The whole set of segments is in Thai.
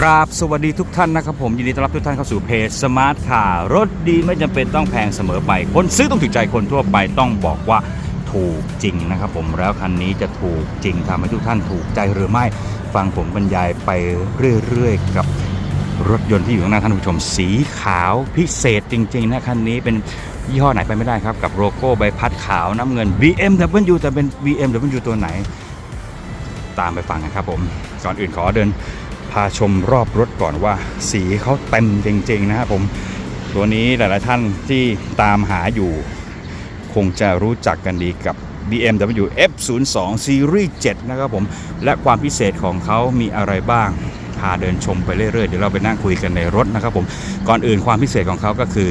กราบสวัสดีทุกท่านนะครับผมยินดีต้อนรับทุกท่านเข้าสู่เพจสมาร์ทคาร์รถดีไม่จำเป็นต้องแพงเสมอไป คนซื้อต้องถูกใจคนทั่วไปต้องบอกว่าถูกจริงนะครับผมแล้วคันนี้จะถูกจริงทำให้ทุกท่านถูกใจหรือไม่ฟังผมบรรยายไปเรื่อยๆกับรถยนต์ที่อยู่ข้างหน้าท่านผู้ชมสีขาวพิเศษจริงๆนะคันนี้เป็นยี่ห้อไหนไปไม่ได้ครับกับโลโก้ใบพัดขาวน้ำเงิน BMW แต่เป็น BMW ตัวไหน ตามไปฟังกันครับผมก่อนอื่นขอเดิน พาชมรอบรถก่อนว่า สีเขาเต็มจริง ๆ นะครับผม ตัวนี้หลาย ๆ ท่านที่ตามหาอยู่ คงจะรู้จักกันดีกับ BMW F02 Series 7 นะครับผม และความพิเศษของเขามีอะไรบ้าง พาเดินชมไปเรื่อย ๆ เดี๋ยวเราไปนั่งคุยกันในรถนะครับผม ก่อนอื่นความพิเศษของเขาก็คือ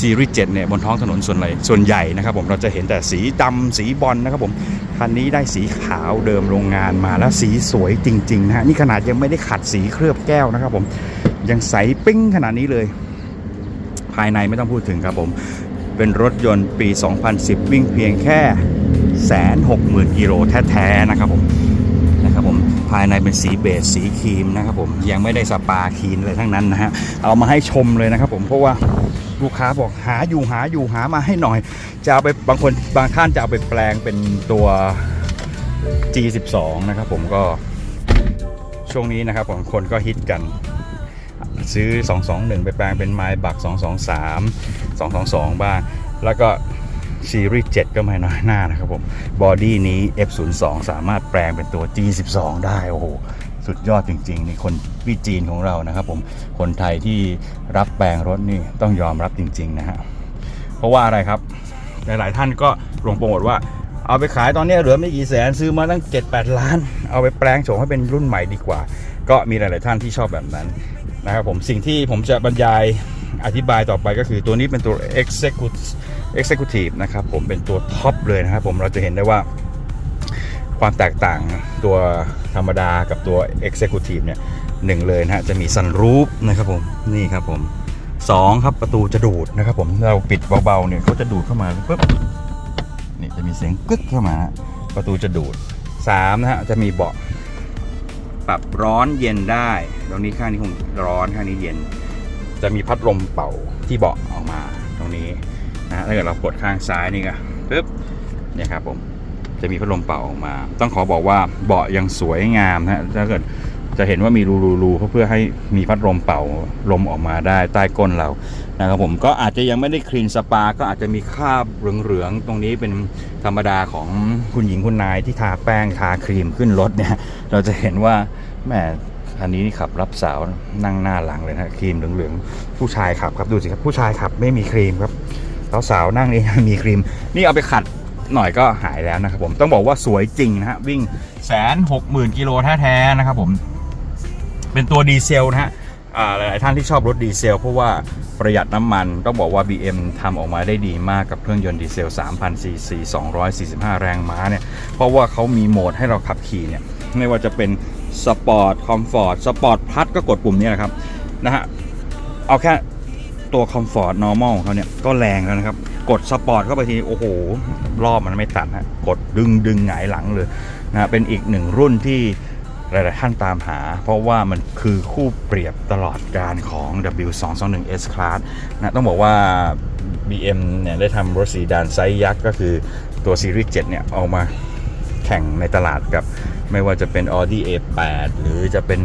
ซีรีส์7เนี่ยบนท้องถนนส่วนใหญ่ส่วนใหญ่นะครับผมเราจะเห็นแต่สีดำสีบอลนะครับผมคันนี้ได้สีขาวเดิมโรงงานมาแล้วสีสวยจริงๆนะฮะนี่ขนาดยังไม่ได้ขัดสีเคลือบแก้วนะครับผมยังใสปิ้งขนาดนี้เลย ภายในไม่ต้องพูดถึงครับผมเป็นรถยนต์ปี 2010 วิ่งเพียงแค่แสนหกหมื่นกิโลแท้ๆนะครับผมนะครับผมภายในเป็นสีเบจสีครีมนะครับผมยังไม่ได้สปาคลีนอะไรทั้งนั้นนะฮะเอามาให้ชมเลยนะครับผมเพราะว่า ลูกค้าบอกหาอยู่หาอยู่หามาให้หน่อย จะเอาไปบางคนบางท่านจะเอาไปแปลงเป็นตัว G12 นะครับผมก็ช่วงนี้นะครับผมคนก็ฮิตกัน ซื้อ 221 ไปแปลงเป็นไมบัก 223 222 บ้าง แล้วก็ซีรีส์7ก็ไม่น้อยหน้านะครับผม บอดี้นี้ F02 สามารถแปลงเป็นตัว G12 ได้ โอ้โห สุดยอดจริงๆนี่คนพี่จีนของเรานะครับผมคนไทยที่รับแปลงรถนี่ต้องยอมรับจริง ๆ นะฮะเพราะว่าอะไรครับ หลายๆท่านก็ลงโปรโมทว่าเอาไปขายตอนนี้เหลือไม่กี่แสนซื้อมาตั้ง 7-8 ล้าน เอาไปแปลงโฉมให้เป็นรุ่นใหม่ดีกว่า ก็มีหลาย ๆ ท่านที่ชอบแบบนั้นนะครับผมสิ่งที่ผมจะบรรยายอธิบายต่อไปก็คือตัวนี้เป็นตัว Executive Executive นะครับผมเป็นตัวท็อปเลยนะครับผมเราจะเห็นได้ว่า ความแตกต่างตัวธรรมดากับตัว Executive เนี่ยหนึ่งเลยนะฮะจะมีซันรูฟนะครับผมนี่ครับผมสองครับประตูจะดูดนะครับผมเราปิดเบาๆเนี่ยเขาจะดูดเข้ามาปุ๊บนี่จะมีเสียงกึกเข้ามา ประตูจะดูดสามนะฮะจะมีเบาะปรับร้อนเย็นได้ตรงนี้ข้างนี้คงร้อนข้างนี้เย็น จะมีพัดลมเป่าที่เบาะออกมาตรงนี้นะฮะถ้าเกิดเรากดข้างซ้ายนี่ก็ปึ๊บเนี่ยครับผม จะมีพัดลมเป่าออกมา ต้องขอบอกว่าเบาะยังสวยงามนะฮะถ้าเกิดจะเห็นว่ามีรูๆเพื่อให้มีพัดลมเป่าลมออกมาได้ใต้ก้นเรานะครับผมก็อาจจะยังไม่ได้คลีนสปา ก็อาจจะมีคราบเหลืองๆตรงนี้เป็นธรรมดาของคุณหญิงคุณนายที่ทาแป้งทาครีมขึ้นรถเนี่ย เราจะเห็นว่าแหมคันนี้นี่ขับรับสาวนั่งหน้าหลังเลยนะครีมเหลืองๆผู้ชายขับครับดูสิครับผู้ชายขับไม่มีครีมครับสาวๆนั่งนี่มีครีม นี่เอาไปขัด หน่อยก็หายแล้วนะครับผมต้องบอกว่าสวยจริงนะฮะวิ่งแสนหกหมื่นกิโลแท้ๆนะครับผมเป็นตัวดีเซลนะฮะหลาย ๆ ท่านที่ชอบรถดีเซล เพราะว่าประหยัดน้ำมันต้องบอกว่า BM ทำออกมาได้ดีมากกับเครื่องยนต์ดีเซล 3,000 ซีซี 245 แรงม้าเนี่ย เพราะว่าเขามีโหมดให้เราขับขี่เนี่ย ไม่ว่าจะเป็นสปอร์ตคอมฟอร์ตสปอร์ตพัดก็กดปุ่มนี้แหละครับ นะฮะ เอาแค่ตัวคอมฟอร์ต normal ของเขาเนี่ย ก็แรงแล้วนะครับ กดสปอร์ตเข้าไปทีโอ้โห รอบมันไม่ตัดฮะกดดึงดึงหงายหลังเลยนะเป็นอีกหนึ่งรุ่นที่หลาย ๆ ท่านตามหา เพราะว่ามันคือคู่เปรียบตลอดการของ W221 S Class นะต้องบอกว่า BM เนี่ยได้ทำรถสีดานไซส์ยักษ์ก็คือตัวซีรีส์7เนี่ยเอามาแข่งในตลาดกับ ไม่ว่าจะเป็น Audi A8 หรือจะเป็น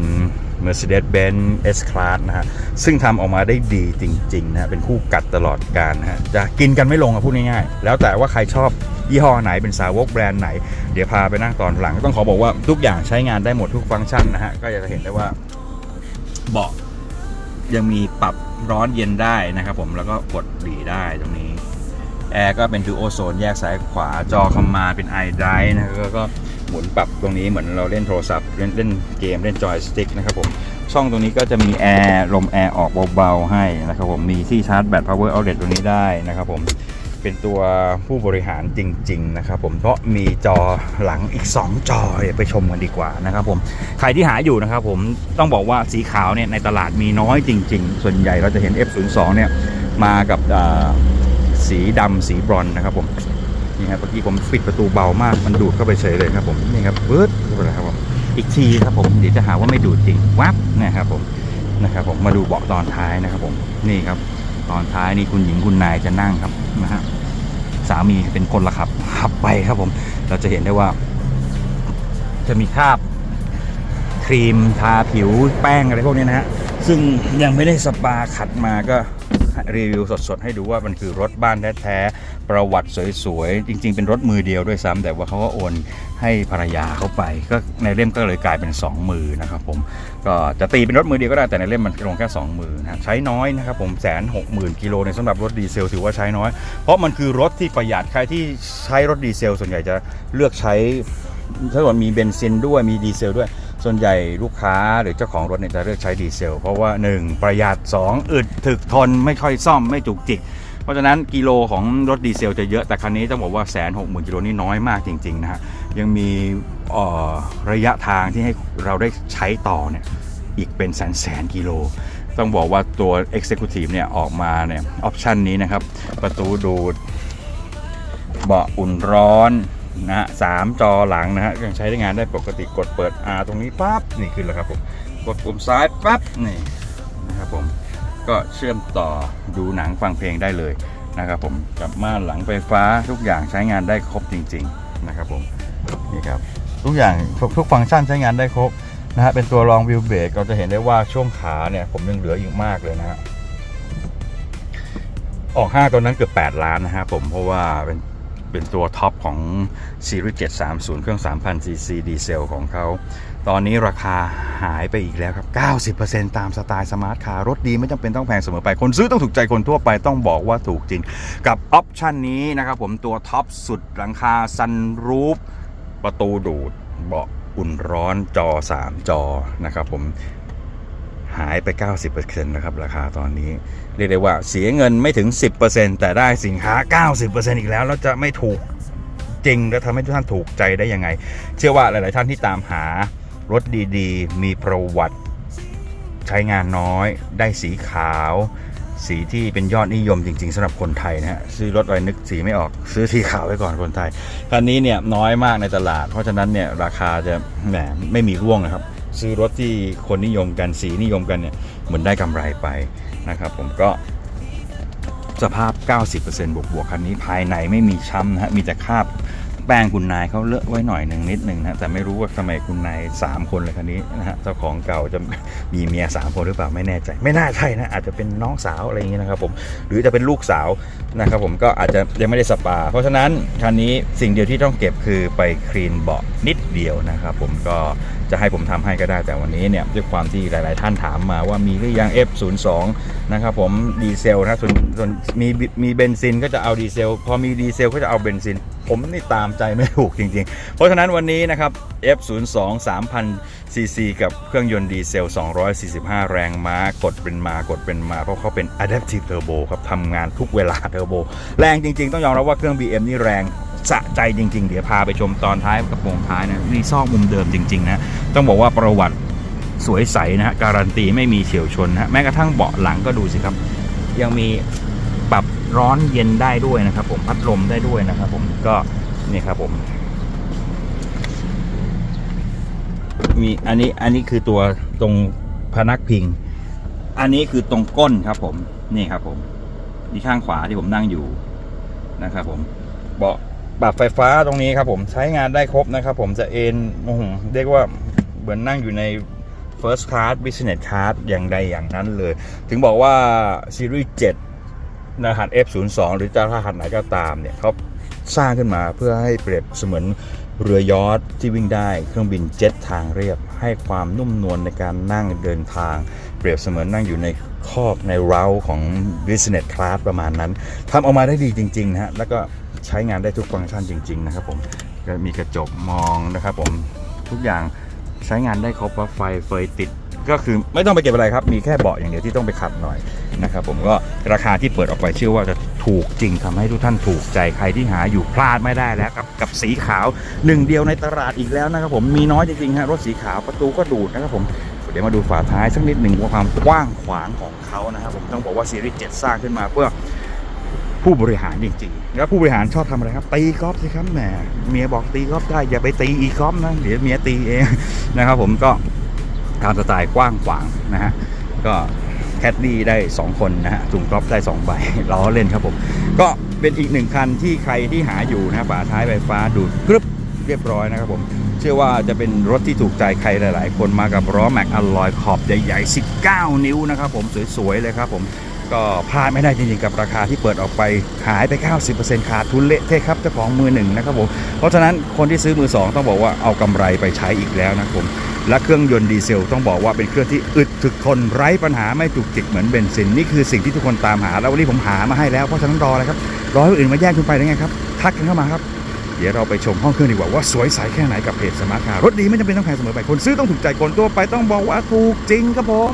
Mercedes-Benz S-Class นะฮะ ซึ่งทำออกมาได้ดีจริง ๆ นะ เป็นคู่กัดตลอดการนะฮะ จะกินกันไม่ลงอะพูดง่ายๆ แล้วแต่ว่าใครชอบยี่ห้อไหนเป็นสาวกแบรนด์ไหน เดี๋ยวพาไปนั่งตอนหลัง ต้องขอบอกว่าทุกอย่างใช้งานได้หมดทุกฟังก์ชันนะฮะ ก็จะเห็นได้ว่าเบาะยังมีปรับร้อนเย็นได้นะครับผมแล้วก็กดหลีได้ตรงนี้แอร์ก็เป็นดูโอโซนแยกซ้ายขวาจอคอมมาเป็นไอไดนะก็ หมุนปรับตรงนี้เหมือนเราเล่นโทรศัพท์เล่นเล่นเกมเล่นจอยสติ๊กนะครับผมช่องตรงนี้ก็จะมีแอร์ลมแอร์ออกเบาๆให้นะครับผมมีที่ชาร์จแบต power outlet ตรงนี้ได้นะครับผมเป็นตัวผู้บริหารจริง ๆ นะครับผมเพราะมีจอหลังอีก 2 จอไปชมกันดีกว่านะครับผมใครที่หาอยู่นะครับผมต้องบอกว่าสีขาวเนี่ยในตลาดมีน้อยจริง ๆ ส่วนใหญ่เราจะเห็น F02 เนี่ยมากับสีดำสีบรอนนะครับผม นี่ครับเมื่อกี้ผมปิดประตูเบามากมันดูดเข้าไปเฉยเลยครับผมนี่ครับปึ๊ดเข้าไปเลยครับผมอีกทีครับผมเดี๋ยวจะหาว่าไม่ดูดจริงวับนะครับผมนะครับผมมาดูเบาะตอนท้ายนะครับผมนี่ครับ ตอนท้ายนี่คุณหญิงคุณนายจะนั่งครับนะฮะสามีเป็นคนละขับขับไปครับผม เราจะเห็นได้ว่า จะมีคราบครีมทาผิวแป้งอะไรพวกนี้นะฮะซึ่งยังไม่ได้สปาขัดมาก็รีวิวสดๆ ให้ดูว่ามันคือรถบ้านแท้ๆ ประวัติสวยๆ จริง ๆ เป็นรถมือเดียวด้วยซ้ำแต่ว่าเขาก็โอนให้ภรรยาเขาไป ก็ในเล่มก็เลยกลายเป็น 2 มือนะครับผมก็จะตีเป็นรถมือเดียวก็ได้แต่ในเล่มมันลงแค่ 2 มือนะใช้น้อยนะครับผมแสนหกหมื่นกิโลในสำหรับรถดีเซลถือว่าใช้น้อย เพราะมันคือรถที่ประหยัดใครที่ใช้รถดีเซล ส่วนใหญ่จะเลือกใช้ถ้าเกิดมีเบนซินด้วยมีดีเซลด้วย ส่วนใหญ่ลูกค้าหรือเจ้าของรถเนี่ยจะเลือกใช้ดีเซล เพราะว่า 1 ประหยัด 2 อึดถึกทนไม่ค่อยซ่อมไม่จุกจิก เพราะฉะนั้นกิโลของรถดีเซลจะเยอะแต่คันนี้ต้องบอกว่าแสนหกหมื่นกิโลนี่น้อยมากจริงๆนะฮะยังมีระยะทางที่ให้เราได้ใช้ต่อเนี่ยอีกเป็นแสนแสนกิโล ต้องบอกว่าตัว Executive เนี่ยออกมาเนี่ยออปชันนี้นะครับ ประตูดูด เบาะอุ่นร้อนนะฮะสามจอหลังนะฮะยังใช้ได้งานได้ปกติกดเปิด R ตรงนี้ปั๊บนี่ขึ้นแล้วครับผม กดปุ่มซ้ายปั๊บนี่นะครับผม ก็เชื่อมต่อดูหนังฟังเพลงได้เลยนะครับผมกับม่านหลังไฟฟ้าทุกอย่างใช้งานได้ครบจริง ๆ นะครับผมนี่ครับทุกอย่างทุกทุกฟังก์ชันใช้งานได้ครบนะฮะเป็นตัวรองวิวเบรกเราจะเห็นได้ว่าช่วงขาเนี่ยผมยังเหลืออีกมากเลยนะฮะออกห้าตัวนั้นเกือบ 8 ล้านนะครับผมเพราะว่าเป็นเป็นตัวท็อปของซีรีส์730 เครื่อง 3,000ซีซีดีเซลของเขา ตอนนี้ราคาหายไปอีกแล้วครับ 90%ตามสไตล์สมาร์ทคาร์รถดีไม่จำเป็นต้องแพงเสมอไป คนซื้อต้องถูกใจคนทั่วไปต้องบอกว่าถูกจริง กับออปชันนี้นะครับผมตัวท็อปสุดหลังคาซันรูฟประตูดูดเบาะอุ่นร้อนจอ 3 จอนะครับผมหายไป 90%นะครับราคาตอนนี้ เรียกได้ว่าเสียเงินไม่ถึง 10%แต่ได้สินค้า 90%อีกแล้ว แล้วจะไม่ถูกจริง และทำให้ทุกท่านถูกใจได้ยังไง เชื่อว่าหลาย ๆ ท่านที่ตามหา รถดีๆ มีประวัติใช้งานน้อย ได้สีขาว สีที่เป็นยอดนิยมจริง ๆสำหรับคนไทยนะฮะซื้อรถอะไรนึกสีไม่ออก ซื้อสีขาวไว้ก่อนคนไทยคันนี้เนี่ยน้อยมากในตลาด เพราะฉะนั้นเนี่ยราคาจะแหมไม่มีร่วงนะครับ ซื้อรถที่คนนิยมกันสีนิยมกันเนี่ยเหมือนได้กำไรไปนะครับ ผมก็สภาพ 90%บวกบวกๆคันนี้ภายในไม่มีช้ำนะฮะมีแต่คราบ แป้งคุณนายเขาเลอะไว้หน่อยหนึ่งนิดหนึ่งนะแต่ไม่รู้ว่าทำไมคุณนาย3คนเลยคันนี้นะฮะเจ้าของเก่าจะมีเมีย3คนหรือเปล่าไม่แน่ใจ ไม่น่าใช่นะอาจจะเป็นน้องสาวอะไรอย่างนี้นะครับผมหรือจะเป็นลูกสาวนะครับผมก็อาจจะยังไม่ได้สปา เพราะฉะนั้นคันนี้สิ่งเดียวที่ต้องเก็บคือไปคลีนเบาะนิดเดียวนะครับผมก็ จะให้ผมทำให้ก็ได้แต่วันนี้เนี่ยด้วยความที่หลาย ๆ ท่านถามมาว่ามีหรือยัง F02 นะครับผมดีเซลนะส่วนส่วนมีมีเบนซินก็จะเอาดีเซล พอมีดีเซลก็จะเอาเบนซิน ผมนี่ตามใจไม่ถูกจริง ๆ เพราะฉะนั้นวันนี้นะครับ F02 3,000ซีซีกับเครื่องยนต์ดีเซล 245 แรงม้ากดเป็นมากดเป็นมา เพราะเขาเป็น Adaptive Turbo ครับทำงานทุกเวลาเทอร์โบแรงจริง ๆ ต้องยอมรับว่าเครื่อง BM นี่แรง สะใจจริง ๆ เดี๋ยวพาไปชมตอนท้ายกระโปรงท้ายนะนี่ซอกมุมเดิมจริง ๆ นะ ต้องบอกว่าประวัติสวยใสนะฮะการันตีไม่มีเฉียวชนนะฮะแม้กระทั่งเบาะหลังก็ดูสิครับ ยังมีปรับร้อนเย็นได้ด้วยนะครับ ผมพัดลมได้ด้วยนะครับ ผมก็นี่ครับผม มีอันนี้อันนี้คือตัวตรงพนักพิง อันนี้คือตรงก้นครับ ผมนี่ครับ ผมนี่ข้างขวาที่ผมนั่งอยู่นะครับ ผมเบาะ ปรับไฟฟ้าตรงนี้ครับผมใช้งานได้ครบนะครับผมจะเอ็นโอ้โหเรียกว่าเหมือนนั่งอยู่ใน First Class Business Class อย่างใดอย่างนั้นเลย ถึงบอกว่าซีรีส์7รหัส F02 หรือจะรหัสไหนก็ตามเนี่ยเขาสร้างขึ้นมาเพื่อให้เปรียบเสมือนเรือยอทที่วิ่งได้เครื่องบินเจ็ตทางเรียบ ให้ความนุ่มนวลในการนั่งเดินทาง เปรียบเสมือนนั่งอยู่ในคอกในเร้าของ Business Class ประมาณนั้นทำออกมาได้ดีจริงๆนะฮะแล้วก็ ใช้งานได้ทุกฟังก์ชันจริง ๆ นะครับผมก็มีกระจกมองนะครับผมทุกอย่างใช้งานได้ครบว่าไฟเฟยติดก็คือไม่ต้องไปเก็บอะไรครับ มีแค่เบาะอย่างเดียวที่ต้องไปขัดหน่อยนะครับผมก็ราคาที่เปิดออกไปเชื่อว่าจะถูกจริงทำให้ทุกท่านถูกใจใครที่หาอยู่พลาดไม่ได้แล้วกับกับสีขาวหนึ่งเดียวในตลาดอีกแล้วนะครับผมมีน้อยจริงๆฮะรถสีขาวประตูก็ดูดนะครับผมเดี๋ยวมาดูฝาท้ายสักนิดหนึ่งว่าความกว้างขวางของเขานะครับผมต้องบอกว่าซีรีส์7สร้างขึ้นมาเพื่อ ผู้บริหารจริงๆ แล้วผู้บริหารชอบทำอะไรครับ ตีกอล์ฟสิครับแหมเมียบอกตีกอล์ฟได้อย่าไปตีอีกอล์ฟนะเดี๋ยวเมียตีเองนะครับ ผมก็ตามสไตล์กว้างขวางนะฮะก็แคดดี้ได้ 2 คนนะฮะถุงกอล์ฟได้2ใบล้อเล่นครับผม ก็เป็นอีกหนึ่งคันที่ใครที่หาอยู่นะฝาท้ายไฟฟ้าดูดกรึบเรียบร้อยนะครับผม เชื่อว่าจะเป็นรถที่ถูกใจใครหลาย ๆ คนมากับล้อแม็กอลลอยขอบใหญ่ ๆ 19 นิ้วนะครับผมสวย ๆ เลยครับผม ก็พลาดไม่ได้จริงๆกับราคาที่เปิดออกไปหายไป 90%ขาดทุนเละเทะครับเจ้าของมือหนึ่งนะครับผมเพราะฉะนั้นคนที่ซื้อมือสองต้องบอกว่าเอากำไรไปใช้อีกแล้วนะครับผมและเครื่องยนต์ดีเซลต้องบอกว่าเป็นเครื่องที่อึดถึกทนไร้ปัญหาไม่จุกจิกเหมือนเบนซินนี่คือสิ่งที่ทุกคนตามหาแล้ววันนี้ผมหามาให้แล้วเพราะฉะนั้นรอเลยครับรอให้คนอื่นมาแย่งคุณไปได้ไงครับทักกันเข้ามาครับเดี๋ยวเราไปชมห้องเครื่องดีกว่าว่าสวยใสแค่ไหนกับเพจสมาร์ทคาร์รถดีไม่จำเป็นต้องแพงเสมอไปคนซื้อต้องถูกใจคนตัวไปต้องบอกว่าถูกจริงครับผม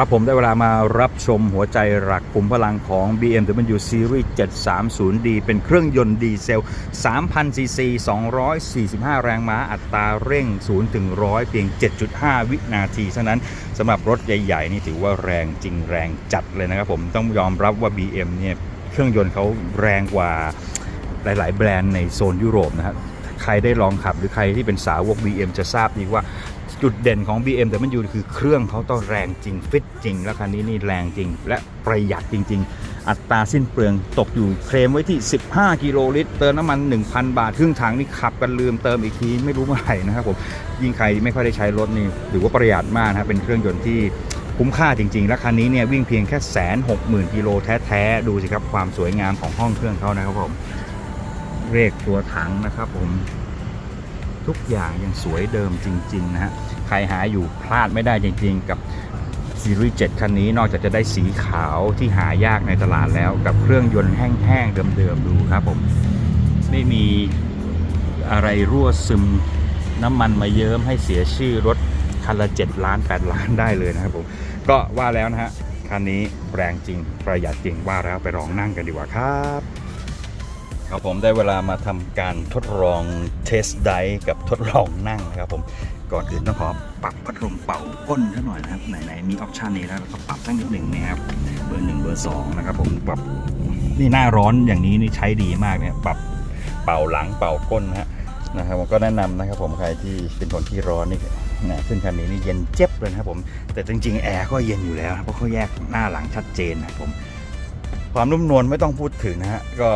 ครับผมได้เวลามารับชมหัวใจหลักขุมพลังของ BMW Series 730D เป็นเครื่องยนต์ดีเซล 3,000ซีซี245 แรงม้าอัตราเร่ง 0 ถึง 100 เพียง 7.5 วินาทีเท่านั้นสำหรับรถใหญ่ ๆ นี่ถือว่าแรงจริงแรงจัดเลยนะครับผมต้องยอมรับว่า BM เนี่ยเครื่องยนต์เขาแรงกว่าหลาย ๆ แบรนด์ในโซนยุโรปนะครับใครได้ลองขับหรือใครที่เป็นสาวก BM จะทราบดีว่า จุดเด่นของ BMW คือเครื่องเขาต้องแรงจริง ฟิตจริง แล้วคันนี้นี่แรงจริง และประหยัดจริง ๆ อัตราสิ้นเปลืองตกอยู่เคลมไว้ที่ 15 กิโลลิตร เติมน้ำมัน 1,000 บาท ครึ่งถังนี่ขับกันลืมเติมอีกทีไม่รู้เมื่อไหร่นะครับผม ยิ่งใครไม่ค่อยได้ใช้รถนี่ถือว่าประหยัดมากนะเป็นเครื่องยนต์ที่คุ้มค่าจริง ๆ และคันนี้เนี่ยวิ่งเพียงแค่แสนหกหมื่นกิโลแท้ๆ ดูสิครับความสวยงามของห้องเครื่องเขานะครับผม เลขตัวถังนะครับผม ทุกอย่างยังสวยเดิมจริงๆนะฮะใครหาอยู่พลาดไม่ได้จริงๆ กับซีรีส์7คันนี้นอกจากจะได้สีขาวที่หายากในตลาดแล้ว กับเครื่องยนต์แห้งๆเดิมๆดูครับผมไม่มีอะไรรั่วซึมน้ำมันมาเยิ้มให้เสียชื่อรถคันละ 7 ล้าน 8 ล้านได้เลยนะครับผม ก็ว่าแล้วนะฮะ คันนี้แรงจริง ประหยัดจริงว่าแล้วไปลองนั่งกันดีกว่าครับ ครับผมได้เวลามาทำการทดลองเทสไดกับทดลองนั่งนะครับผมก่อนอื่นต้องขอปรับพัดลมเป่าก้นซะหน่อยนะครับไหนๆมีออปชันนี้แล้วเราก็ปรับสักนิดหนึ่งนะครับเบอร์หนึ่งเบอร์สองนะครับผมปรับนี่หน้าร้อนอย่างนี้นี่ใช้ดีมากเนี่ยปรับเป่าหลังเป่าก้นนะฮะนะครับผมก็แนะนำนะครับผมใครที่เป็นคนที่ร้อนนี่นะขึ้นคันนี้นี่เย็นเจ็บเลยนะครับผมแต่จริง ๆ แอร์ก็เย็นอยู่แล้วเพราะเขาแยกหน้าหลังชัดเจนนะครับผม ความนุ่มนวลไม่ต้องพูดถึงนะฮะ ก็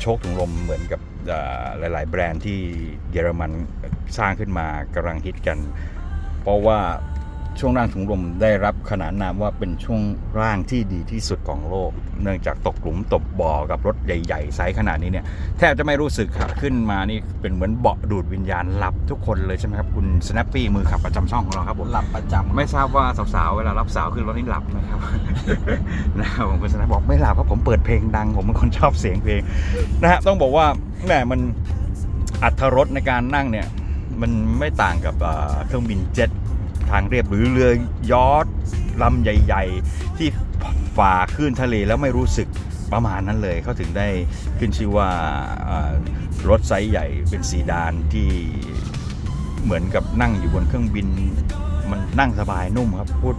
โชคถุงลมเหมือนกับหลาย ๆ แบรนด์ที่เยอรมันสร้างขึ้นมากำลังฮิตกัน เพราะว่า ช่วงล่างถุงลมได้รับขนานนามว่าเป็นช่วงล่างที่ดีที่สุดของโลก เนื่องจากตกหลุมตกบ่อกับรถใหญ่ๆไซส์ขนาดนี้เนี่ยแทบจะไม่รู้สึกครับขึ้นมานี่เป็นเหมือนเบาะดูดวิญญาณหลับทุกคนเลยใช่ไหมครับคุณ Snappy มือขับประจำช่องของเราครับผมหลับประจำไม่ทราบว่าสาวๆเวลารับสาวขึ้นรถนี่หลับไหมครับนะครับผมคุณชนะบอกไม่หลับเพราะผมเปิดเพลงดังผมเป็นคนชอบเสียงเพลงนะฮะต้องบอกว่าแหมมันอัตรสในการนั่งเนี่ยมันไม่ต่างกับอ่าเครื่องบินเจ็ต ทางเรียบหรือเรือยอทลำใหญ่ ๆ ที่ฝ่าคลื่นทะเลแล้วไม่รู้สึกประมาณนั้นเลยเขาถึงได้ขึ้นชื่อว่ารถไซส์ใหญ่เป็นสีดานที่เหมือนกับนั่งอยู่บนเครื่องบิน มันนั่งสบายนุ่มครับพูด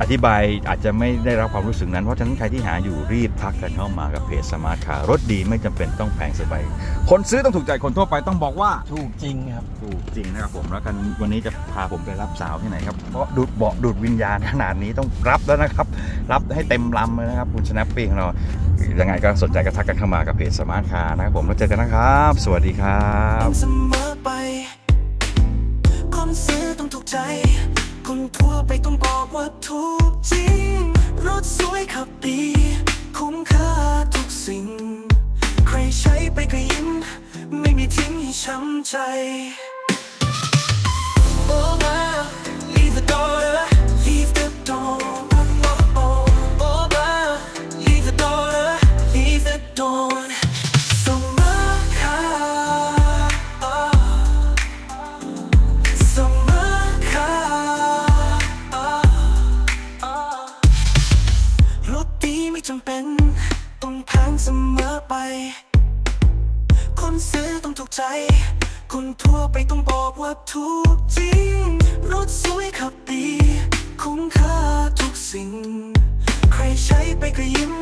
อธิบายอาจจะไม่ได้รับความรู้สึกนั้น เพราะฉะนั้นใครที่หาอยู่รีบทักกันเข้ามากับเพจสมาร์ทคาร์รถดีไม่จำเป็นต้องแพงสบายคนซื้อต้องถูกใจคนทั่วไปต้องบอกว่า ถูกจริงครับ ถูกจริงนะครับผมแล้วกันวันนี้จะพาผมไปรับสาวที่ไหนครับ เพราะดูดเบาะดูดวิญญาณขนาดนี้ต้องรับแล้วนะครับ รับให้เต็มลำเลยนะครับคุณชนะปีของเรายังไงก็สนใจก็ทักกันเข้ามากับเพจสมาร์ทคาร์นะครับผมแล้วเจอกันนะครับ สวัสดีครับ บถูกจริง รถสวยขับดี เสมอไป คนซื้อต้องถูกใจ คนทั่วไปต้องบอกว่าถูกจริง รถสวยขับดี คุ้มค่าทุกสิ่ง ใครใช้ไปก็ยิ้ม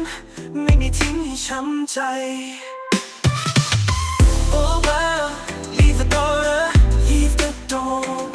ไม่มีทิ้งให้ช้ำใจ Oh wow leave the door leave the door